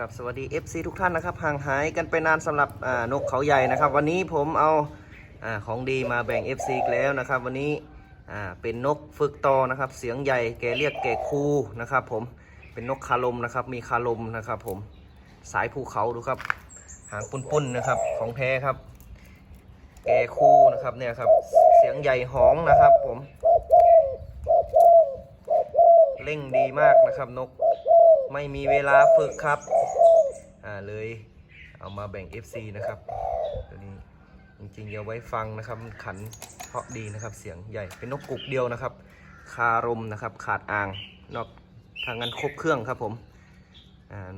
กับสวัสดี FC ทุกท่านนะครับห่างหายกันไปนานสำหรับนกเขาใหญ่นะครับ วันนี้ผมเอาอของดีมาแบ่ง FC อีกแล้วนะครับ วันนี้เป็นนกฝึกต่อนะครับ เสียงใหญ่แกเรียกแกคูนะครับ ผมเป็นนกคาลมนะครับ มีคาลมนะครับ ผมสายภูเขาดูครับ หางปุ้นๆนะครับ ของแท้ครับ แกคูนะครับเนี่ยครับ เสียงใหญ่หองนะครับ ผมเร่งดีมากนะครับนกไม่มีเวลาฝึกครับ อ่าเลยเอามาแบ่ง FC นะครับ ตัวนี้จริงๆเอาไว้ฟังนะครับมันขันเพราะดีนะครับ เสียงใหญ่เป็นนกกุกเดียวนะครับ คารมนะครับ ขาดอ่างนอกทางนั้นครบเครื่องครับผม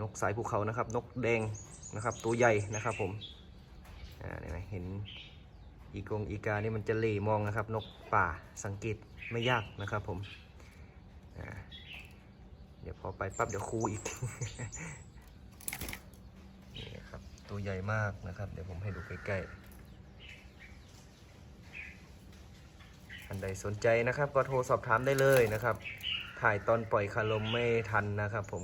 นกสายภูเขานะครับ นกแดงนะครับ ตัวใหญ่นะครับผมเนี่ยนเห็นอีกงอีกานี่มันจะเหล่มองนะครับ นกป่าสังเกตไม่ยากนะครับผมเดี๋ยวพอไปปั๊บเดี๋ยวครูอีก ตัวใหญ่มากนะครับ เดี๋ยวผมให้ดูใกล้ๆท่านใดสนใจนะครับ ก็โทรสอบถามได้เลยนะครับ ถ่ายตอนปล่อยคารมไม่ทันนะครับผม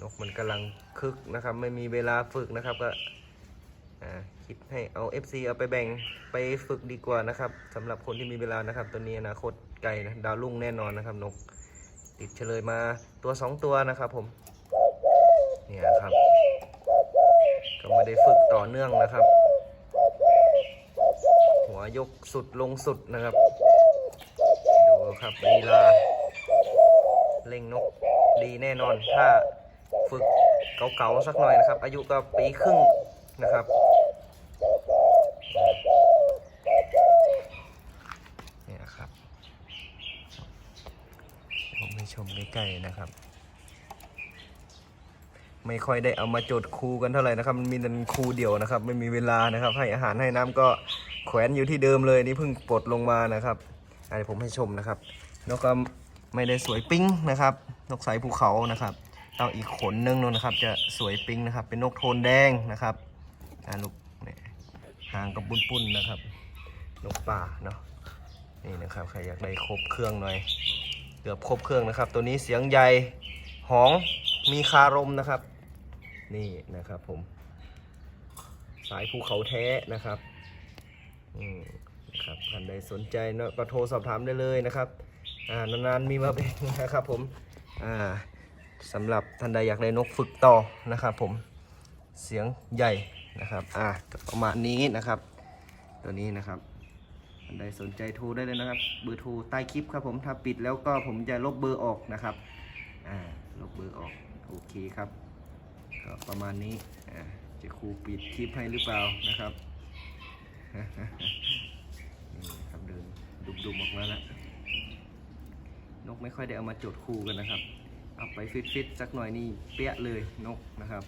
นกมันกำลังคึกนะครับ ไม่มีเวลาฝึกนะครับก็คิดให้เอา FC เอาไปแบ่งไปฝึกดีกว่านะครับสำหรับคนที่มีเวลานะครับ ตัวนี้อนาคตไกลนะดาวรุ่งแน่นอนนะครับ นก ติดเฉลยมาตัวสองตัวนะครับผม เนี่ยครับ ก็ไม่ได้ฝึกต่อเนื่องนะครับ หัวยกสุดลงสุดนะครับ ดูครับลีลาเล่งนกดีแน่นอน ถ้าฝึกเก่าๆสักหน่อยนะครับ อายุก็ปีครึ่งนะครับเนี่ยครับผมให้ชมใกล้ๆนะครับ ไม่ค่อยได้เอามาจดคูกันเท่าไหร่นะครับ มันมีแต่คูเดียวนะครับ ไม่มีเวลานะครับ ให้อาหารให้น้ำก็แขวนอยู่ที่เดิมเลยนี่เพิ่งปลดลงมานะครับอันนี้ผมให้ชมนะครับนกก็ไม่ได้สวยปิ้งนะครับนกสายภูเขานะครับเอาอีกขนนึงนู่นนะครับ จะสวยปิ้งนะครับ เป็นนกโทนแดงนะครับอ่าลูกเนี่ยหางกับปุ้นๆนะครับ นกป่าเนาะนี่นะครับใครอยากได้ครบเครื่องหน่อยเกือบครบเครื่องนะครับ ตัวนี้เสียงใหญ่หองมีคารมนะครับ นี่นะครับผม สายภูเขาแท้นะครับอืมครับท่านใดสนใจเนอะก็โทรสอบถามได้เลยนะครับอ่านานๆมีมาแบ่งนะครับผมอ่าสำหรับท่านใดอยากได้นกฝึกต่อนะครับผมเสียงใหญ่นะครับอ่าประมาณนี้นะครับ ตัวนี้นะครับท่านใดสนใจโทรได้เลยนะครับ เบอร์โทรใต้คลิปครับผมถ้าปิดแล้วก็ผมจะลบเบอร์ออกนะครับอ่าลบเบอร์ออกโอเคครับ ก็ประมาณนี้จะครูปิดคลิปให้หรือเปล่านะครับนี่ครับเดินดุมๆออกมาแล้วนกไม่ค่อยได้เอามาจดคู่กันนะครับ เอาไปฟิตๆสักหน่อยนี่เปี้ยเลยนกนะครับ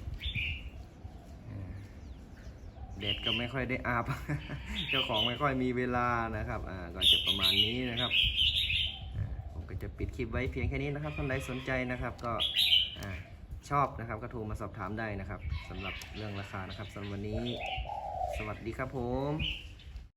แดดก็ไม่ค่อยได้อาบ เจ้าของไม่ค่อยมีเวลานะครับ อ่า ก็จะประมาณนี้นะครับ ผมก็จะปิดคลิปไว้เพียงแค่นี้นะครับท่านใดสนใจนะครับ ก็ ชอบนะครับก็โทรมาสอบถามได้นะครับสำหรับเรื่องราคานะครับสำหรับวันนี้ สวัสดีครับผม